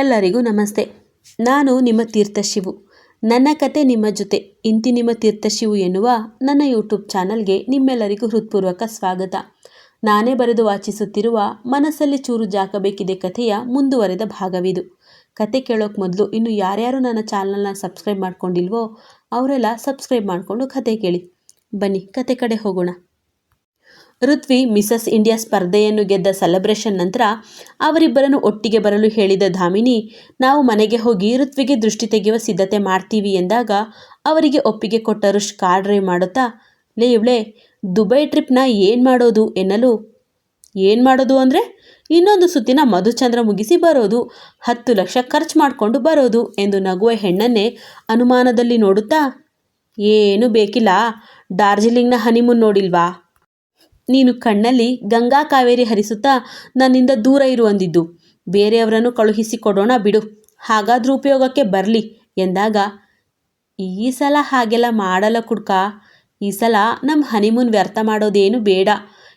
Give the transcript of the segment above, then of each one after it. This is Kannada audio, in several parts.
ಎಲ್ಲರಿಗೂ ನಮಸ್ತೆ. ನಾನು ನಿಮ್ಮ ತೀರ್ಥಶಿವು ನನ್ನ ಕತೆ ನಿಮ್ಮ ಜೊತೆ. ಇಂತಿ ನಿಮ್ಮ ತೀರ್ಥಶಿವು ಎನ್ನುವ ನನ್ನ ಯೂಟ್ಯೂಬ್ ಚಾನಲ್ಗೆ ನಿಮ್ಮೆಲ್ಲರಿಗೂ ಹೃತ್ಪೂರ್ವಕ ಸ್ವಾಗತ. ನಾನೇ ಬರೆದು ವಾಚಿಸುತ್ತಿರುವ ಮನಸ್ಸಲ್ಲಿ ಚೂರು ಜಾಕಬೇಕಿದೆ ಕಥೆಯ ಮುಂದುವರೆದ ಭಾಗವಿದು. ಕತೆ ಕೇಳೋಕೆ ಮೊದಲು ಇನ್ನು ಯಾರ್ಯಾರು ನನ್ನ ಚಾನಲ್ನ ಸಬ್ಸ್ಕ್ರೈಬ್ ಮಾಡ್ಕೊಂಡಿಲ್ವೋ, ಅವರೆಲ್ಲ ಸಬ್ಸ್ಕ್ರೈಬ್ ಮಾಡಿಕೊಂಡು ಕತೆ ಕೇಳಿ. ಬನ್ನಿ, ಕತೆ ಕಡೆ ಹೋಗೋಣ. ಋತ್ವಿ ಮಿಸಸ್ ಇಂಡಿಯಾ ಸ್ಪರ್ಧೆಯನ್ನು ಗೆದ್ದ ಸೆಲೆಬ್ರೇಷನ್ ನಂತರ ಅವರಿಬ್ಬರನ್ನು ಒಟ್ಟಿಗೆ ಬರಲು ಹೇಳಿದ ಧಾಮಿನಿ, ನಾವು ಮನೆಗೆ ಹೋಗಿ ಋತ್ವಿಗೆ ದೃಷ್ಟಿ ತೆಗೆಯುವ ಸಿದ್ಧತೆ ಮಾಡ್ತೀವಿ ಎಂದಾಗ ಅವರಿಗೆ ಒಪ್ಪಿಗೆ ಕೊಟ್ಟ ರುಷ್ ಕಾರ್ ಡ್ರೈವ್ ಮಾಡುತ್ತಾ, ಲೇ ಇವಳೆ, ದುಬೈ ಟ್ರಿಪ್ನ ಏನು ಮಾಡೋದು ಎನ್ನಲು? ಏನು ಮಾಡೋದು ಅಂದರೆ, ಇನ್ನೊಂದು ಸುತ್ತಿನ ಮಧುಚಂದ್ರ ಮುಗಿಸಿ ಬರೋದು, ಹತ್ತು ಲಕ್ಷ ಖರ್ಚು ಮಾಡಿಕೊಂಡು ಬರೋದು ಎಂದು ನಗುವ ಹೆಣ್ಣನ್ನೇ ಅನುಮಾನದಲ್ಲಿ ನೋಡುತ್ತಾ, ಏನು ಬೇಕಿಲ್ಲ, ಡಾರ್ಜಿಲಿಂಗ್ನ ಹನಿಮೂನ್ ನೋಡಿಲ್ವಾ? ನೀನು ಕಣ್ಣಲ್ಲಿ ಗಂಗಾ ಕಾವೇರಿ ಹರಿಸುತ್ತಾ ನನ್ನಿಂದ ದೂರ ಇರು ಅಂದಿದ್ದು. ಬೇರೆಯವರನ್ನು ಕಳುಹಿಸಿ ಕೊಡೋಣ ಬಿಡು. ಹಾಗಾದ್ರೂ ಉಪಯೋಗಕ್ಕೆ ಬರಲಿ ಎಂದಾಗ, ಈ ಸಲ ಹಾಗೆಲ್ಲ ಮಾಡಲ್ಲ ಕುಡ್ಕ. ಈ ಸಲ ನಮ್ಮ ಹನಿಮೂನ್ ವ್ಯರ್ಥ ಮಾಡೋದೇನು ಬೇಡ.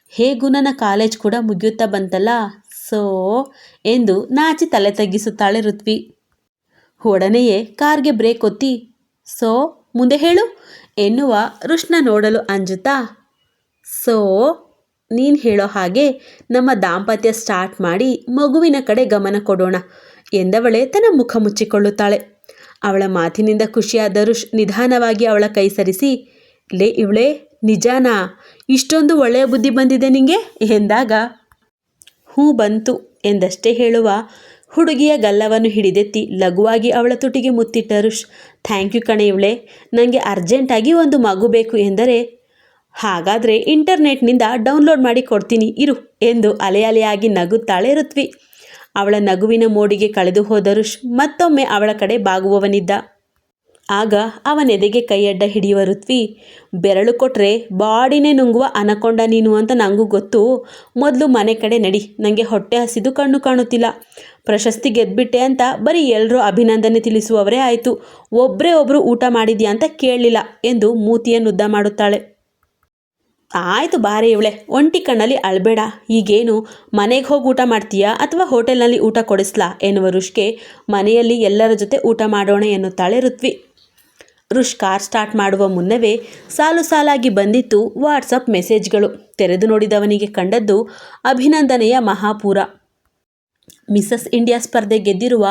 ಹೇಗೂ ನನ್ನ ಕಾಲೇಜ್ ಕೂಡ ಮುಗಿಯುತ್ತಾ ಬಂತಲ್ಲ? ಸೋ ಎಂದು ನಾಚಿ ತಲೆ ತಗ್ಗಿಸುತ್ತಾಳೆ ಋತ್ವಿ. ಒಡನೆಯೇ ಕಾರ್ಗೆ ಬ್ರೇಕ್ ಒತ್ತಿ, ಸೋ ಮುಂದೆ ಹೇಳು? ಎನ್ನುವ ರುಷ್ಣ ನೋಡಲು ಅಂಜುತ್ತಾ, ಸೊ ನೀನು ಹೇಳೋ ಹಾಗೆ ನಮ್ಮ ದಾಂಪತ್ಯ ಸ್ಟಾರ್ಟ್ ಮಾಡಿ ಮಗುವಿನ ಕಡೆ ಗಮನ ಕೊಡೋಣ ಎಂದವಳೆ ತನ್ನ ಮುಖ ಮುಚ್ಚಿಕೊಳ್ಳುತ್ತಾಳೆ. ಅವಳ ಮಾತಿನಿಂದ ಖುಷಿಯಾದ ಋಷ್ ನಿಧಾನವಾಗಿ ಅವಳ ಕೈ ಸರಿಸಿ, ಲೇ ಇವಳೆ, ನಿಜಾನಾ? ಇಷ್ಟೊಂದು ಒಳ್ಳೆಯ ಬುದ್ಧಿ ಬಂದಿದೆ ನಿಂಗೆ? ಎಂದಾಗ, ಹೂ ಬಂತು ಎಂದಷ್ಟೇ ಹೇಳುವ ಹುಡುಗಿಯ ಗಲ್ಲವನ್ನು ಹಿಡಿದೆತ್ತಿ ಲಘುವಾಗಿ ಅವಳ ತುಟಿಗೆ ಮುತ್ತಿಟ್ಟ ಋಷ್ ಥ್ಯಾಂಕ್ ಯು ಕಣೆ ಇವಳೆ ನನಗೆ ಅರ್ಜೆಂಟಾಗಿ ಒಂದು ಮಗು ಬೇಕು ಎಂದರೆ ಹಾಗಾದರೆ ಇಂಟರ್ನೆಟ್ನಿಂದ ಡೌನ್ಲೋಡ್ ಮಾಡಿ ಕೊಡ್ತೀನಿ, ಇರು ಎಂದು ಅಲೆ ಅಲೆಯಾಗಿ ನಗುತ್ತಾಳೆ ಋತ್ವಿ. ಅವಳ ನಗುವಿನ ಮೋಡಿಗೆ ಕಳೆದು ಹೋದ ಋಷ್ ಮತ್ತೊಮ್ಮೆ ಅವಳ ಕಡೆ ಬಾಗುವವನಿದ್ದ. ಆಗ ಅವನೆದೆಗೆ ಕೈಯಡ್ಡ ಹಿಡಿಯುವ ಋತ್ವಿ, ಬೆರಳು ಕೊಟ್ಟರೆ ಬಾಡಿನೇ ನುಂಗುವ ಅನಕೊಂಡ ನೀನು ಅಂತ ನನಗೂ ಗೊತ್ತು. ಮೊದಲು ಮನೆ ಕಡೆ ನಡಿ ನನಗೆ ಹೊಟ್ಟೆ ಹಸಿದು ಕಣ್ಣು ಕಾಣುತ್ತಿಲ್ಲ. ಪ್ರಶಸ್ತಿ ಗೆದ್ಬಿಟ್ಟೆ ಅಂತ ಬರೀ ಎಲ್ಲರೂ ಅಭಿನಂದನೆ ತಿಳಿಸುವವರೇ ಆಯಿತು. ಒಬ್ಬರೇ ಒಬ್ಬರು ಊಟ ಮಾಡಿದ್ಯಾ ಅಂತ ಕೇಳಲಿಲ್ಲ ಎಂದು ಮೂತಿಯನ್ನುದ್ದ ಮಾಡುತ್ತಾಳೆ. ಆಯಿತು ಬಾರಿ ಇವಳೆ, ಒಂಟಿ ಕಣ್ಣಲ್ಲಿ ಅಳಬೇಡ. ಈಗೇನು, ಮನೆಗೆ ಹೋಗಿ ಊಟ ಮಾಡ್ತೀಯಾ ಅಥವಾ ಹೋಟೆಲ್ನಲ್ಲಿ ಊಟ ಕೊಡಿಸ್ಲಾ ಎನ್ನುವ ರುಷ್ಕೆ ಮನೆಯಲ್ಲಿ ಎಲ್ಲರ ಜೊತೆ ಊಟ ಮಾಡೋಣ ಎನ್ನುತ್ತಾಳೆ ಋತ್ವಿ. ರುಷ್ ಕಾರ್ ಸ್ಟಾರ್ಟ್ ಮಾಡುವ ಮುನ್ನವೇ ಸಾಲು ಸಾಲಾಗಿ ಬಂದಿತ್ತು ವಾಟ್ಸಪ್ ಮೆಸೇಜ್ಗಳು. ತೆರೆದು ನೋಡಿದವನಿಗೆ ಕಂಡದ್ದು ಅಭಿನಂದನೆಯ ಮಹಾಪೂರ. ಮಿಸಸ್ ಇಂಡಿಯಾ ಸ್ಪರ್ಧೆ ಗೆದ್ದಿರುವ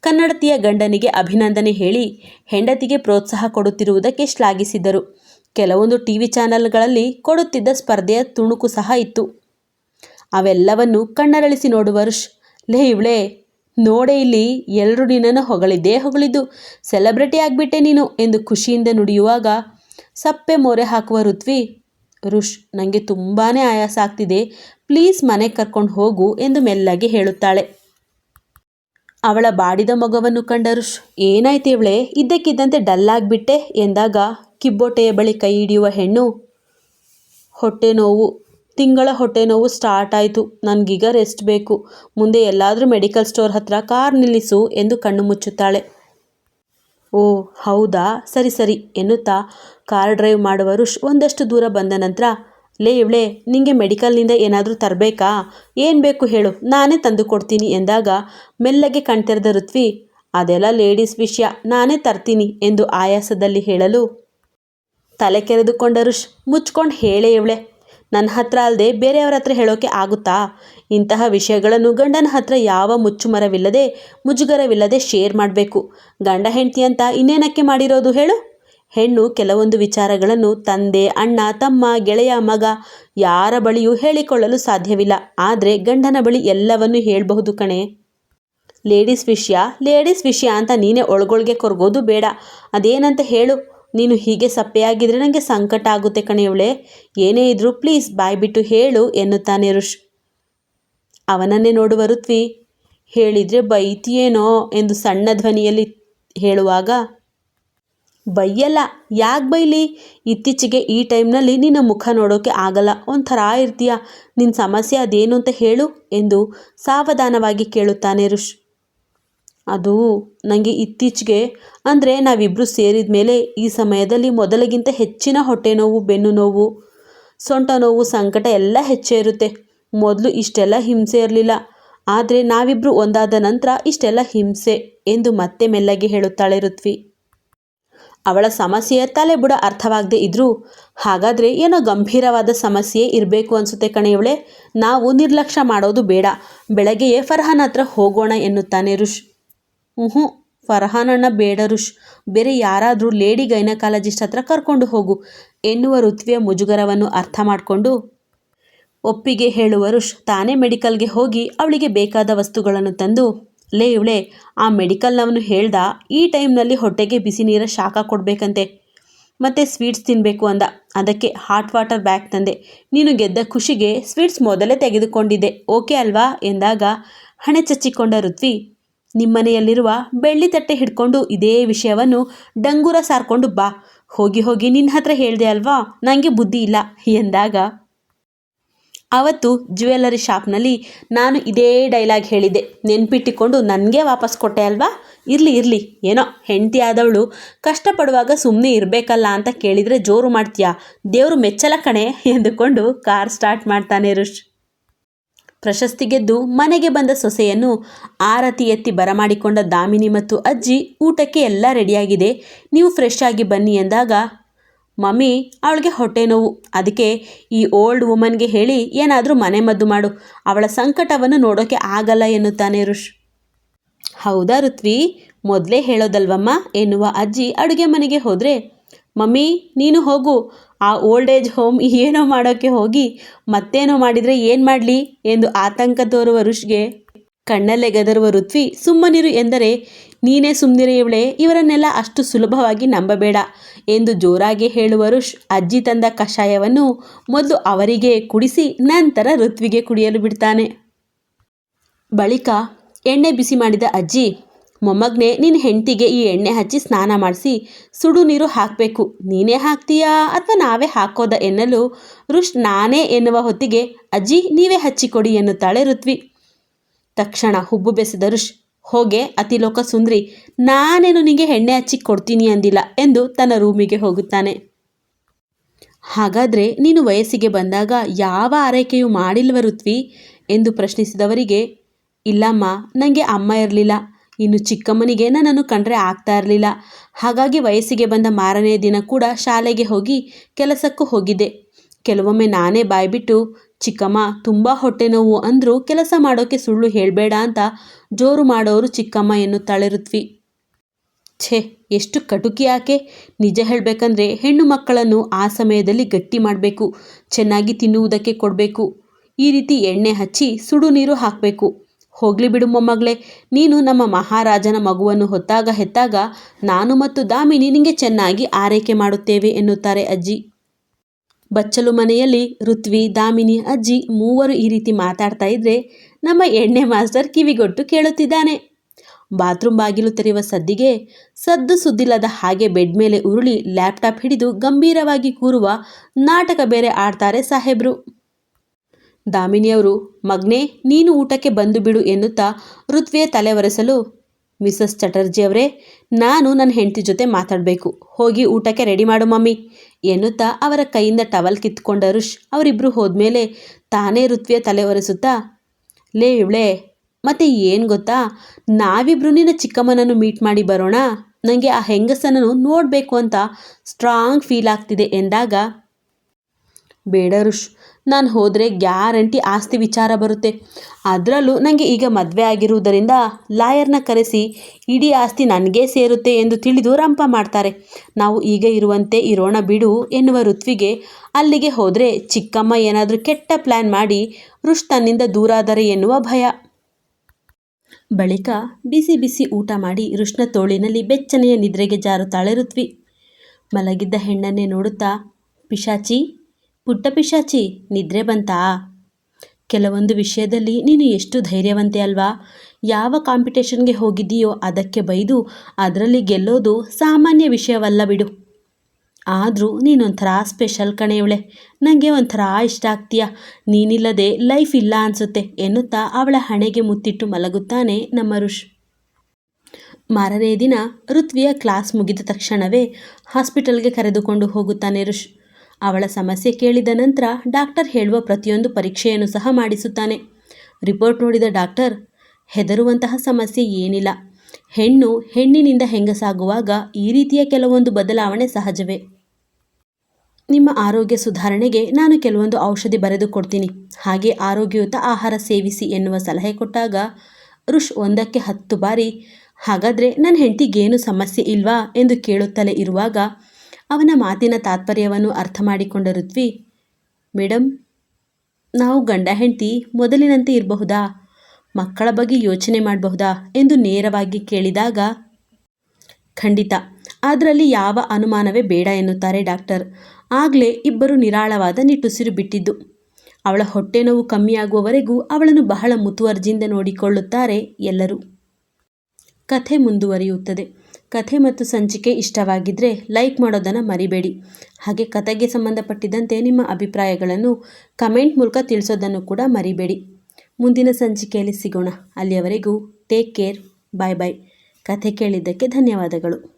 ಕನ್ನಡತಿಯ ಗಂಡನಿಗೆ ಅಭಿನಂದನೆ ಹೇಳಿ ಹೆಂಡತಿಗೆ ಪ್ರೋತ್ಸಾಹ ಕೊಡುತ್ತಿರುವುದಕ್ಕೆ ಶ್ಲಾಘಿಸಿದರು. ಕೆಲವೊಂದು ಟಿ ವಿ ಚಾನೆಲ್ಗಳಲ್ಲಿ ಕೊಡುತ್ತಿದ್ದ ಸ್ಪರ್ಧೆಯ ತುಣುಕು ಸಹ ಇತ್ತು. ಅವೆಲ್ಲವನ್ನು ಕಣ್ಣರಳಿಸಿ ನೋಡುವ ಋಷ್ ಲೇ ಇವಳೇ, ನೋಡೆ ಇಲ್ಲಿ ಎಲ್ಲರೂ ನಿನ್ನನ್ನು ಹೊಗಳಿದ್ದೇ ಹೊಗಳಿದ್ದು. ಸೆಲೆಬ್ರಿಟಿ ಆಗಿಬಿಟ್ಟೆ ನೀನು ಎಂದು ಖುಷಿಯಿಂದ ನುಡಿಯುವಾಗ ಸಪ್ಪೆ ಮೊರೆ ಹಾಕುವ ಋತ್ವಿ ಋಷ್ ನನಗೆ ತುಂಬಾ ಆಯಾಸ ಆಗ್ತಿದೆ. ಪ್ಲೀಸ್ ಮನೆಗೆ ಕರ್ಕೊಂಡು ಹೋಗು ಎಂದು ಮೆಲ್ಲಗೆ ಹೇಳುತ್ತಾಳೆ. ಅವಳ ಬಾಡಿದ ಮಗವನ್ನು ಕಂಡ ರುಷ್ ಏನಾಯ್ತು ಇವಳೆ, ಇದ್ದಕ್ಕಿದ್ದಂತೆ ಡಲ್ಲಾಗಿಬಿಟ್ಟೆ ಎಂದಾಗ ಕಿಬ್ಬೊಟ್ಟೆಯ ಬಳಿ ಕೈ ಹಿಡಿಯುವ ಹೆಣ್ಣು, ಹೊಟ್ಟೆ ನೋವು, ತಿಂಗಳ ಹೊಟ್ಟೆ ನೋವು ಸ್ಟಾರ್ಟ್ ಆಯಿತು. ನನಗೀಗ ರೆಸ್ಟ್ ಬೇಕು. ಮುಂದೆ ಎಲ್ಲಾದರೂ ಮೆಡಿಕಲ್ ಸ್ಟೋರ್ ಹತ್ರ ಕಾರ್ ನಿಲ್ಲಿಸು ಎಂದು ಕಣ್ಣು ಮುಚ್ಚುತ್ತಾಳೆ. ಓ, ಹೌದಾ? ಸರಿ ಸರಿ ಎನ್ನುತ್ತಾ ಕಾರ್ ಡ್ರೈವ್ ಮಾಡುವ ಋಷ್ ಒಂದಷ್ಟು ದೂರ ಬಂದ ನಂತರ, ಲೇ ಇವಳೆ, ನಿಂಗೆ ಮೆಡಿಕಲ್ನಿಂದ ಏನಾದರೂ ತರಬೇಕಾ? ಏನು ಬೇಕು ಹೇಳು, ನಾನೇ ತಂದು ಕೊಡ್ತೀನಿ ಎಂದಾಗ ಮೆಲ್ಲಗೆ ಕಣ್ತೆರೆದ ಋತ್ವಿ, ಅದೆಲ್ಲ ಲೇಡೀಸ್ ವಿಷಯ, ನಾನೇ ತರ್ತೀನಿ ಎಂದು ಆಯಾಸದಲ್ಲಿ ಹೇಳಲು ತಲೆ ಕೆರೆದುಕೊಂಡ ಋಷ್ ಮುಚ್ಕೊಂಡು ಹೇಳೇ ಇವಳೆ, ನನ್ನ ಹತ್ರ ಅಲ್ಲದೆ ಬೇರೆಯವರ ಹತ್ರ ಹೇಳೋಕೆ ಆಗುತ್ತಾ? ಇಂತಹ ವಿಷಯಗಳನ್ನು ಗಂಡನ ಹತ್ರ ಯಾವ ಮುಚ್ಚುಮರವಿಲ್ಲದೆ, ಮುಜುಗರವಿಲ್ಲದೆ ಶೇರ್ ಮಾಡಬೇಕು. ಗಂಡ ಹೆಂಡತಿ ಅಂತ ಇನ್ನೇನಕ್ಕೆ ಮಾಡಿರೋದು ಹೇಳು? ಹೆಣ್ಣು ಕೆಲವೊಂದು ವಿಚಾರಗಳನ್ನು ತಂದೆ, ಅಣ್ಣ, ತಮ್ಮ, ಗೆಳೆಯ, ಮಗ ಯಾರ ಬಳಿಯೂ ಹೇಳಿಕೊಳ್ಳಲು ಸಾಧ್ಯವಿಲ್ಲ. ಆದರೆ ಗಂಡನ ಬಳಿ ಎಲ್ಲವನ್ನೂ ಹೇಳಬಹುದು ಕಣೆ. ಲೇಡೀಸ್ ವಿಷಯ ಲೇಡೀಸ್ ವಿಷಯ ಅಂತ ನೀನೇ ಒಳಗೊಳಗೆ ಕೊರಗೋದು ಬೇಡ. ಅದೇನಂತ ಹೇಳು? ನೀನು ಹೀಗೆ ಸಪ್ಪೆಯಾಗಿದ್ರೆ ನನಗೆ ಸಂಕಟ ಆಗುತ್ತೆ ಕಣೆಯವಳೆ. ಏನೇ ಇದ್ರೂ ಪ್ಲೀಸ್ ಬಾಯ್ಬಿಟ್ಟು ಹೇಳು ಎನ್ನುತ್ತಾನೆ ಋಷ್ ಅವನನ್ನೇ ನೋಡು ಬರುತ್ವಿ ಹೇಳಿದರೆ ಬೈತಿಯೇನೋ ಎಂದು ಸಣ್ಣ ಧ್ವನಿಯಲ್ಲಿ ಹೇಳುವಾಗ, ಬೈಯಲ್ಲ, ಯಾಕೆ ಬೈಲಿ? ಇತ್ತೀಚೆಗೆ ಈ ಟೈಮ್ನಲ್ಲಿ ನಿನ್ನ ಮುಖ ನೋಡೋಕೆ ಆಗಲ್ಲ. ಒಂಥರ ಇರ್ತೀಯ. ನಿನ್ನ ಸಮಸ್ಯೆ ಅದೇನು ಅಂತ ಹೇಳು ಎಂದು ಸಾವಧಾನವಾಗಿ ಕೇಳುತ್ತಾನೆ ಋಷ್ ಅದು ನನಗೆ ಇತ್ತೀಚೆಗೆ, ಅಂದರೆ ನಾವಿಬ್ಬರು ಸೇರಿದ ಮೇಲೆ ಈ ಸಮಯದಲ್ಲಿ ಮೊದಲಿಗಿಂತ ಹೆಚ್ಚಿನ ಹೊಟ್ಟೆ ನೋವು, ಬೆನ್ನು ನೋವು, ಸೊಂಟ ನೋವು, ಸಂಕಟ ಎಲ್ಲ ಹೆಚ್ಚೇ ಇರುತ್ತೆ. ಮೊದಲು ಇಷ್ಟೆಲ್ಲ ಹಿಂಸೆ ಇರಲಿಲ್ಲ. ಆದರೆ ನಾವಿಬ್ಬರು ಒಂದಾದ ನಂತರ ಇಷ್ಟೆಲ್ಲ ಹಿಂಸೆ ಎಂದು ಮತ್ತೆ ಮೆಲ್ಲಗೆ ಹೇಳುತ್ತಾಳೆ ಋತ್ವಿ. ಅವಳ ಸಮಸ್ಯೆಯ ತಲೆಬುಡ ಅರ್ಥವಾಗದೆ ಇದ್ರೂ, ಹಾಗಾದರೆ ಏನೋ ಗಂಭೀರವಾದ ಸಮಸ್ಯೆ ಇರಬೇಕು ಅನಿಸುತ್ತೆ ಕಣೆಯವಳೆ. ನಾವು ನಿರ್ಲಕ್ಷ್ಯ ಮಾಡೋದು ಬೇಡ. ಬೆಳಗ್ಗೆಯೇ ಫರ್ಹಾನ್ ಹತ್ರ ಹೋಗೋಣ ಎನ್ನುತ್ತಾನೆ ಋಷ್. ಹ್ಞೂ ಫರ್ಹಾನಣ್ಣ ಬೇಡ ರುಷ್ ಬೇರೆ ಯಾರಾದರೂ ಲೇಡಿ ಗೈನಕಾಲಜಿಸ್ಟ್ ಹತ್ರ ಕರ್ಕೊಂಡು ಹೋಗು. ಎನ್ನುವ ಋತ್ವಿಯ ಮುಜುಗರವನ್ನು ಅರ್ಥ ಮಾಡಿಕೊಂಡು ಒಪ್ಪಿಗೆ ಹೇಳುವ ರುಷ್ ತಾನೇ ಮೆಡಿಕಲ್ಗೆ ಹೋಗಿ ಅವಳಿಗೆ ಬೇಕಾದ ವಸ್ತುಗಳನ್ನು ತಂದು, ಲೇ ಇವಳೆ, ಆ ಮೆಡಿಕಲ್ನವನು ಹೇಳ್ದ, ಈ ಟೈಮ್ನಲ್ಲಿ ಹೊಟ್ಟೆಗೆ ಬಿಸಿ ನೀರ ಶಾಖ ಕೊಡಬೇಕಂತೆ. ಮತ್ತು ಸ್ವೀಟ್ಸ್ ತಿನ್ನಬೇಕು ಅಂದ. ಅದಕ್ಕೆ ಹಾಟ್ ವಾಟರ್ ಬ್ಯಾಗ್ ತಂದೆ. ನೀನು ಗೆದ್ದ ಖುಷಿಗೆ ಸ್ವೀಟ್ಸ್ ಮೊದಲೇ ತೆಗೆದುಕೊಂಡಿದ್ದೆ. ಓಕೆ ಅಲ್ವಾ? ಎಂದಾಗ ಹಣೆ ಚಚ್ಚಿಕೊಂಡ ಋತ್ವಿ ನಿಮ್ಮನೆಯಲ್ಲಿರುವ ಬೆಳ್ಳಿ ತಟ್ಟೆ ಹಿಡ್ಕೊಂಡು ಇದೇ ವಿಷಯವನ್ನು ಡಂಗೂರ ಸಾರ್ಕೊಂಡು ಬಾ. ಹೋಗಿ ಹೋಗಿ ನಿನ್ನ ಹತ್ರ ಹೇಳಿದೆ ಅಲ್ವಾ? ನನಗೆ ಬುದ್ಧಿ ಇಲ್ಲ ಎಂದಾಗ, ಅವತ್ತು ಜ್ಯುವೆಲ್ಲರಿ ಶಾಪ್ನಲ್ಲಿ ನಾನು ಇದೇ ಡೈಲಾಗ್ ಹೇಳಿದ್ದೆ. ನೆನ್ಪಿಟ್ಟುಕೊಂಡು ನನಗೆ ವಾಪಸ್ ಕೊಟ್ಟೆ ಅಲ್ವಾ? ಇರಲಿ ಇರಲಿ. ಏನೋ ಹೆಂಡತಿ ಆದವಳು ಕಷ್ಟಪಡುವಾಗ ಸುಮ್ಮನೆ ಇರಬೇಕಲ್ಲ ಅಂತ ಕೇಳಿದರೆ ಜೋರು ಮಾಡ್ತೀಯಾ? ದೇವರು ಮೆಚ್ಚಲ ಕಣೆ ಎಂದುಕೊಂಡು ಕಾರ್ ಸ್ಟಾರ್ಟ್ ಮಾಡ್ತಾನೆ ಋಷ್ ಪ್ರಶಸ್ತಿ ಗೆದ್ದು ಮನೆಗೆ ಬಂದ ಸೊಸೆಯನ್ನು ಆರತಿ ಎತ್ತಿ ಬರಮಾಡಿಕೊಂಡ ದಾಮಿನಿ ಮತ್ತು ಅಜ್ಜಿ, ಊಟಕ್ಕೆ ಎಲ್ಲ ರೆಡಿಯಾಗಿದೆ. ನೀವು ಫ್ರೆಶ್ ಆಗಿ ಬನ್ನಿ ಎಂದಾಗ, ಮಮ್ಮಿ, ಅವಳಿಗೆ ಹೊಟ್ಟೆ ನೋವು. ಅದಕ್ಕೆ ಈ ಓಲ್ಡ್ ವುಮನ್ಗೆ ಹೇಳಿ ಏನಾದರೂ ಮನೆ ಮದ್ದು ಮಾಡು. ಅವಳ ಸಂಕಟವನ್ನು ನೋಡೋಕೆ ಆಗಲ್ಲ ಎನ್ನುತ್ತಾನೆ ಋಷ್. ಹೌದಾ ಋತ್ವಿ? ಮೊದಲೇ ಹೇಳೋದಲ್ವಮ್ಮ? ಎನ್ನುವ ಅಜ್ಜಿ ಅಡುಗೆ ಮನೆಗೆ ಹೋದರೆ ಮಮ್ಮಿ, ನೀನು ಹೋಗು. ಆ ಓಲ್ಡ್ ಏಜ್ ಹೋಮ್ ಏನೋ ಮಾಡೋಕ್ಕೆ ಹೋಗಿ, ಮತ್ತೇನೋ ಮಾಡಿದರೆ ಏನು ಮಾಡಲಿ? ಎಂದು ಆತಂಕ ತೋರುವ ಋಷ್ಗೆ, ಕಣ್ಣಲ್ಲೇ ಗದರುವ ಋತ್ವಿ, ಸುಮ್ಮನಿರು ಎಂದರೆ, ನೀನೇ ಸುಮ್ಮನಿರೆ ಇವಳೆ, ಇವರನ್ನೆಲ್ಲ ಅಷ್ಟು ಸುಲಭವಾಗಿ ನಂಬಬೇಡ ಎಂದು ಜೋರಾಗಿ ಹೇಳುವ ಋಷ್ ಅಜ್ಜಿ ತಂದ ಕಷಾಯವನ್ನು ಮೊದಲು ಅವರಿಗೆ ಕುಡಿಸಿ, ನಂತರ ಋತ್ವಿಗೆ ಕುಡಿಯಲು ಬಿಡ್ತಾನೆ. ಬಳಿಕ ಎಣ್ಣೆ ಬಿಸಿ ಮಾಡಿದ ಅಜ್ಜಿ ಮೊಮ್ಮಗನೆ ನಿನ್ನ ಹೆಂಡತಿಗೆ ಈ ಎಣ್ಣೆ ಹಚ್ಚಿ ಸ್ನಾನ ಮಾಡಿಸಿ, ಸುಡು ನೀರು ಹಾಕಬೇಕು. ನೀನೇ ಹಾಕ್ತೀಯಾ ಅಥವಾ ನಾವೇ ಹಾಕೋದ ಎನ್ನಲು ಋಷ್ ನಾನೇ ಎನ್ನುವ ಹೊತ್ತಿಗೆ, ಅಜ್ಜಿ, ನೀವೇ ಹಚ್ಚಿಕೊಡಿ ಎನ್ನುತ್ತಾಳೆ ಋತ್ವಿ. ತಕ್ಷಣ ಹುಬ್ಬು ಬೆಸೆದ ಋಷ್ ಹೋಗೆ ಅತಿಲೋಕ ಸುಂದ್ರಿ, ನಾನೇನು ನಿನಗೆ ಎಣ್ಣೆ ಹಚ್ಚಿ ಕೊಡ್ತೀನಿ ಅಂದಿಲ್ಲ ಎಂದು ತನ್ನ ರೂಮಿಗೆ ಹೋಗುತ್ತಾನೆ. ಹಾಗಾದರೆ ನೀನು ವಯಸ್ಸಿಗೆ ಬಂದಾಗ ಯಾವ ಆರೈಕೆಯೂ ಮಾಡಿಲ್ವ ಋತ್ವಿ? ಎಂದು ಪ್ರಶ್ನಿಸಿದವರಿಗೆ, ಇಲ್ಲಮ್ಮ ನನಗೆ ಅಮ್ಮ ಇರಲಿಲ್ಲ. ಇನ್ನು ಚಿಕ್ಕಮ್ಮನಿಗೆ ನನ್ನನ್ನು ಕಂಡ್ರೆ ಆಗ್ತಾ ಇರಲಿಲ್ಲ. ಹಾಗಾಗಿ ವಯಸ್ಸಿಗೆ ಬಂದ ಮಾರನೇ ದಿನ ಕೂಡ ಶಾಲೆಗೆ ಹೋಗಿ ಕೆಲಸಕ್ಕೂ ಹೋಗಿದ್ದೆ. ಕೆಲವೊಮ್ಮೆ ನಾನೇ ಬಾಯ್ಬಿಟ್ಟು, ಚಿಕ್ಕಮ್ಮ, ತುಂಬ ಹೊಟ್ಟೆ ನೋವು ಅಂದರೂ ಕೆಲಸ ಮಾಡೋಕ್ಕೆ ಸುಳ್ಳು ಹೇಳಬೇಡ ಅಂತ ಜೋರು ಮಾಡೋರು ಚಿಕ್ಕಮ್ಮ ಎನ್ನುತ್ತಾಳೆ ಋತ್ವಿ ಛೇ, ಎಷ್ಟು ಕಟುಕಿ ಯಾಕೆ ನಿಜ ಹೇಳಬೇಕಂದ್ರೆ ಹೆಣ್ಣು ಮಕ್ಕಳನ್ನು ಆ ಸಮಯದಲ್ಲಿ ಗಟ್ಟಿ ಮಾಡಬೇಕು, ಚೆನ್ನಾಗಿ ತಿನ್ನುವುದಕ್ಕೆ ಕೊಡಬೇಕು. ಈ ರೀತಿ ಎಣ್ಣೆ ಹಚ್ಚಿ ಸುಡು ನೀರು ಹಾಕಬೇಕು. ಹೋಗ್ಲಿ ಬಿಡು ಮೊಮ್ಮಗಳೇ, ನೀನು ನಮ್ಮ ಮಹಾರಾಜನ ಮಗುವನ್ನು ಹೊತ್ತಾಗ ಹೆತ್ತಾಗ ನಾನು ಮತ್ತು ದಾಮಿನಿ ನಿನಗೆ ಚೆನ್ನಾಗಿ ಆರೈಕೆ ಮಾಡುತ್ತೇವೆ ಎನ್ನುತ್ತಾರೆ ಅಜ್ಜಿ. ಬಚ್ಚಲು ಮನೆಯಲ್ಲಿ ಋತ್ವಿ, ದಾಮಿನಿ, ಅಜ್ಜಿ ಮೂವರು ಈ ರೀತಿ ಮಾತಾಡ್ತಾ ಇದ್ರೆ ನಮ್ಮ ಎಣ್ಣೆ ಮಾಸ್ಟರ್ ಕಿವಿಗೊಟ್ಟು ಕೇಳುತ್ತಿದ್ದಾನೆ. ಬಾತ್ರೂಮ್ ಬಾಗಿಲು ತೆರೆಯುವ ಸದ್ದಿಗೆ ಸದ್ದು ಸುದ್ದಿಲ್ಲದ ಹಾಗೆ ಬೆಡ್ ಮೇಲೆ ಉರುಳಿ ಲ್ಯಾಪ್ಟಾಪ್ ಹಿಡಿದು ಗಂಭೀರವಾಗಿ ಕೂರುವ ನಾಟಕ ಬೇರೆ ಆಡ್ತಾರೆ ಸಾಹೇಬ್ರು. ದಾಮಿನಿಯವರು ಮಗ್ನೆ, ನೀನು ಊಟಕ್ಕೆ ಬಂದು ಬಿಡು ಎನ್ನುತ್ತಾ ಋತ್ವಿಯ ತಲೆ ಒರೆಸಲು, ಮಿಸಸ್ ಚಟರ್ಜಿ ಅವರೇ, ನಾನು ನನ್ನ ಹೆಂಡತಿ ಜೊತೆ ಮಾತಾಡಬೇಕು, ಹೋಗಿ ಊಟಕ್ಕೆ ರೆಡಿ ಮಾಡು ಮಮ್ಮಿ, ಎನ್ನುತ್ತಾ ಅವರ ಕೈಯಿಂದ ಟವಲ್ ಕಿತ್ಕೊಂಡ ಋಷ್ ಅವರಿಬ್ಬರು ಹೋದ್ಮೇಲೆ ತಾನೇ ಋತ್ವಿಯ ತಲೆ ಒರೆಸುತ್ತಾ, ಲೇ ಇವಳೆ, ಮತ್ತೆ ಏನು ಗೊತ್ತಾ, ನಾವಿಬ್ರು ನಿನ್ನ ಚಿಕ್ಕಮ್ಮನನ್ನು ಮೀಟ್ ಮಾಡಿ ಬರೋಣ ನನಗೆ ಆ ಹೆಂಗಸನನ್ನು ನೋಡಬೇಕು ಅಂತ ಸ್ಟ್ರಾಂಗ್ ಫೀಲ್ ಆಗ್ತಿದೆ ಎಂದಾಗ, ಬೇಡ ಋಷ್ ನಾನು ಹೋದರೆ ಗ್ಯಾರಂಟಿ ಆಸ್ತಿ ವಿಚಾರ ಬರುತ್ತೆ. ಅದರಲ್ಲೂ ನನಗೆ ಈಗ ಮದುವೆ ಆಗಿರುವುದರಿಂದ ಲಾಯರ್ನ ಕರೆಸಿ ಇಡೀ ಆಸ್ತಿ ನನಗೇ ಸೇರುತ್ತೆ ಎಂದು ತಿಳಿದು ರಂಪ ಮಾಡ್ತಾರೆ. ನಾವು ಈಗ ಇರುವಂತೆ ಇರೋಣ ಬಿಡು ಎನ್ನುವ ಋತ್ವಿಗೆ ಅಲ್ಲಿಗೆ ಹೋದರೆ ಚಿಕ್ಕಮ್ಮ ಏನಾದರೂ ಕೆಟ್ಟ ಪ್ಲ್ಯಾನ್ ಮಾಡಿ ಋಷ್ ತನ್ನಿಂದ ದೂರಾದರೆ ಎನ್ನುವ ಭಯ. ಬಳಿಕ ಬಿಸಿ ಬಿಸಿ ಊಟ ಮಾಡಿ ಋಷ್ನ ತೋಳಿನಲ್ಲಿ ಬೆಚ್ಚನೆಯ ನಿದ್ರೆಗೆ ಜಾರುತ್ತಾಳೆ ಋತ್ವಿ. ಮಲಗಿದ್ದ ಹೆಣ್ಣನ್ನೇ ನೋಡುತ್ತಾ, ಪಿಶಾಚಿ ಪುಟ್ಟ ಪಿಶಾಚಿ ನಿದ್ರೆ ಬಂತಾ? ಕೆಲವೊಂದು ವಿಷಯದಲ್ಲಿ ನೀನು ಎಷ್ಟು ಧೈರ್ಯವಂತೆ ಅಲ್ವಾ? ಯಾವ ಕಾಂಪಿಟೇಷನ್ಗೆ ಹೋಗಿದ್ದೀಯೋ ಅದಕ್ಕೆ ಬೈದು ಅದರಲ್ಲಿ ಗೆಲ್ಲೋದು ಸಾಮಾನ್ಯ ವಿಷಯವಲ್ಲ ಬಿಡು. ಆದರೂ ನೀನೊಂಥರ ಸ್ಪೆಷಲ್ ಕಣೆಯವಳೆ. ನನಗೆ ಒಂಥರ ಇಷ್ಟ ಆಗ್ತೀಯ? ನೀನಿಲ್ಲದೆ ಲೈಫ್ ಇಲ್ಲ ಅನಿಸುತ್ತೆ ಎನ್ನುತ್ತಾ ಅವಳ ಹಣೆಗೆ ಮುತ್ತಿಟ್ಟು ಮಲಗುತ್ತಾನೆ ನಮ್ಮ ಋಷ್ ಮಾರನೇ ದಿನ ಋತ್ವಿಯ ಕ್ಲಾಸ್ ಮುಗಿದ ತಕ್ಷಣವೇ ಹಾಸ್ಪಿಟಲ್ಗೆ ಕರೆದುಕೊಂಡು ಹೋಗುತ್ತಾನೆ ಋಷ್ ಅವಳ ಸಮಸ್ಯೆ ಕೇಳಿದ ನಂತರ ಡಾಕ್ಟರ್ ಹೇಳುವ ಪ್ರತಿಯೊಂದು ಪರೀಕ್ಷೆಯನ್ನು ಸಹ ಮಾಡಿಸುತ್ತಾನೆ. ರಿಪೋರ್ಟ್ ನೋಡಿದ ಡಾಕ್ಟರ್, ಹೆದರುವಂತಹ ಸಮಸ್ಯೆ ಏನಿಲ್ಲ. ಹೆಣ್ಣು ಹೆಣ್ಣಿನಿಂದ ಹೆಂಗಸಾಗುವಾಗ ಈ ರೀತಿಯ ಕೆಲವೊಂದು ಬದಲಾವಣೆ ಸಹಜವೇ. ನಿಮ್ಮ ಆರೋಗ್ಯ ಸುಧಾರಣೆಗೆ ನಾನು ಕೆಲವೊಂದು ಔಷಧಿ ಬರೆದು ಕೊಡ್ತೀನಿ. ಹಾಗೆ ಆರೋಗ್ಯಯುತ ಆಹಾರ ಸೇವಿಸಿ ಎನ್ನುವ ಸಲಹೆ ಕೊಟ್ಟಾಗ ಋಷ್ ಒಂದಕ್ಕೆ ಹತ್ತು ಬಾರಿ, ಹಾಗಾದರೆ ನನ್ನ ಹೆಂಡತಿಗೇನು ಸಮಸ್ಯೆ ಇಲ್ವಾ? ಎಂದು ಕೇಳುತ್ತಲೇ ಇರುವಾಗ ಅವನ ಮಾತಿನ ತಾತ್ಪರ್ಯವನ್ನು ಅರ್ಥ ಮಾಡಿಕೊಂಡ ಋತ್ವಿ ಮೇಡಮ್ ನಾವು ಗಂಡ ಹೆಂಡತಿ ಮೊದಲಿನಂತೆ ಇರಬಹುದಾ? ಮಕ್ಕಳ ಬಗ್ಗೆ ಯೋಚನೆ ಮಾಡಬಹುದಾ? ಎಂದು ನೇರವಾಗಿ ಕೇಳಿದಾಗ, ಖಂಡಿತ. ಅದರಲ್ಲಿ ಯಾವ ಅನುಮಾನವೇ ಬೇಡ ಎನ್ನುತ್ತಾರೆ ಡಾಕ್ಟರ್. ಆಗಲೇ ಇಬ್ಬರು ನಿರಾಳವಾದ ನಿಟ್ಟುಸಿರು ಬಿಟ್ಟಿದ್ದು. ಅವಳ ಹೊಟ್ಟೆ ನೋವು ಕಮ್ಮಿಯಾಗುವವರೆಗೂ ಅವಳನ್ನು ಬಹಳ ಮುತುವರ್ಜಿಯಿಂದ ನೋಡಿಕೊಳ್ಳುತ್ತಾರೆ ಎಲ್ಲರೂ. ಕಥೆ ಮುಂದುವರಿಯುತ್ತದೆ. ಕಥೆ ಮತ್ತು ಸಂಚಿಕೆ ಇಷ್ಟವಾಗಿದ್ದರೆ ಲೈಕ್ ಮಾಡೋದನ್ನು ಮರಿಬೇಡಿ. ಹಾಗೆ ಕಥೆಗೆ ಸಂಬಂಧಪಟ್ಟಿದ್ದಂತೆ ನಿಮ್ಮ ಅಭಿಪ್ರಾಯಗಳನ್ನು ಕಮೆಂಟ್ ಮೂಲಕ ತಿಳಿಸೋದನ್ನು ಕೂಡ ಮರಿಬೇಡಿ. ಮುಂದಿನ ಸಂಚಿಕೆಯಲ್ಲಿ ಸಿಗೋಣ. ಅಲ್ಲಿಯವರೆಗೂ ಟೇಕ್ ಕೇರ್ ಬಾಯ್ ಬಾಯ್ ಕಥೆ ಕೇಳಿದ್ದಕ್ಕೆ ಧನ್ಯವಾದಗಳು.